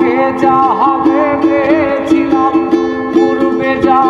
আগে যা হবে ভেবেছিলাম পূর্বে যা